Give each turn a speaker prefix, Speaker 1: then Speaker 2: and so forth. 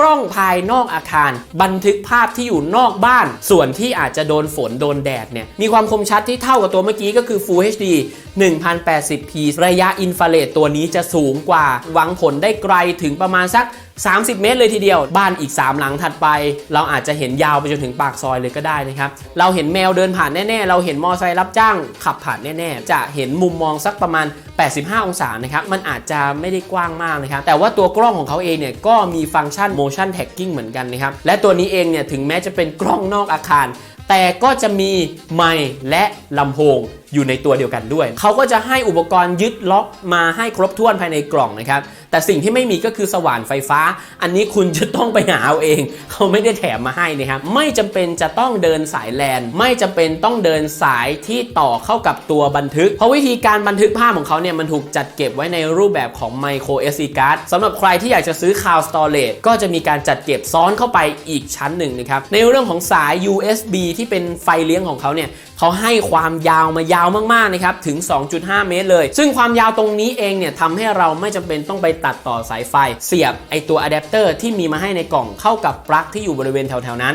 Speaker 1: กล้องภายนอกอาคาร บันทึกภาพที่อยู่นอกบ้าน ส่วนที่อาจจะโดนฝนโดนแดดเนี่ยมีความคมชัดที่เท่ากับตัวเมื่อกี้ก็คือ Full HD 1080p ระยะอินฟราเรดตัวนี้จะสูงกว่า หวังผลได้ไกลถึงประมาณสัก 30 เมตรเลยทีเดียว บ้านอีก 3 หลังถัดไป เราอาจจะเห็นยาวไปจนถึงปากซอยเลยก็ได้นะครับ เราเห็นแมวเดินผ่านแน่ ๆ เราเห็นมอไซค์รับจ้างขับผ่านแน่ ๆ จะเห็นมุมมองสักประมาณ 85 องศานะครับ มันอาจจะไม่ได้กว้างมากนะครับ แต่ว่าตัวกล้องของเขาเองเนี่ยก็มีฟังก์ชัน motion tagging เหมือนกันนะครับ และตัวนี้เองเนี่ยถึงแม้จะเป็นกล้องนอกอาคาร แต่ก็จะมีไมค์และลำโพงอยู่ในตัวเดียวกันด้วย เขาก็จะให้อุปกรณ์ยึดล็อกมาให้ครบถ้วนภายในกล่องนะครับ แต่สิ่งที่ไม่มีก็คือสว่านไฟฟ้า อันนี้คุณจะต้องไปหาเอาเอง เขาไม่ได้แถมมาให้นะครับ ไม่จำเป็นจะต้องเดินสายแลนไม่จำเป็นต้องเดินสายที่ต่อเข้ากับตัวบันทึก เพราะวิธีการบันทึกภาพของเขาเนี่ยมันถูกจัดเก็บไว้ในรูปแบบของ micro SD card สำหรับใครที่อยากจะซื้อ cloud storage ก็จะมีการจัดเก็บซ้อนเข้าไปอีกชั้นหนึ่งนะครับ ในเรื่องของสาย USB ที่เป็นไฟเลี้ยงของเขาเนี่ยเขาให้ความยาวมายาวมากๆนะครับถึง 2.5 เมตรเลย ซึ่งความยาวตรงนี้เองเนี่ยทำให้เราไม่จำเป็นต้องไปตัดต่อสายไฟ เสียบไอตัวอะแดปเตอร์ที่มีมาให้ในกล่องเข้ากับปลั๊กที่อยู่บริเวณแถวๆนั้น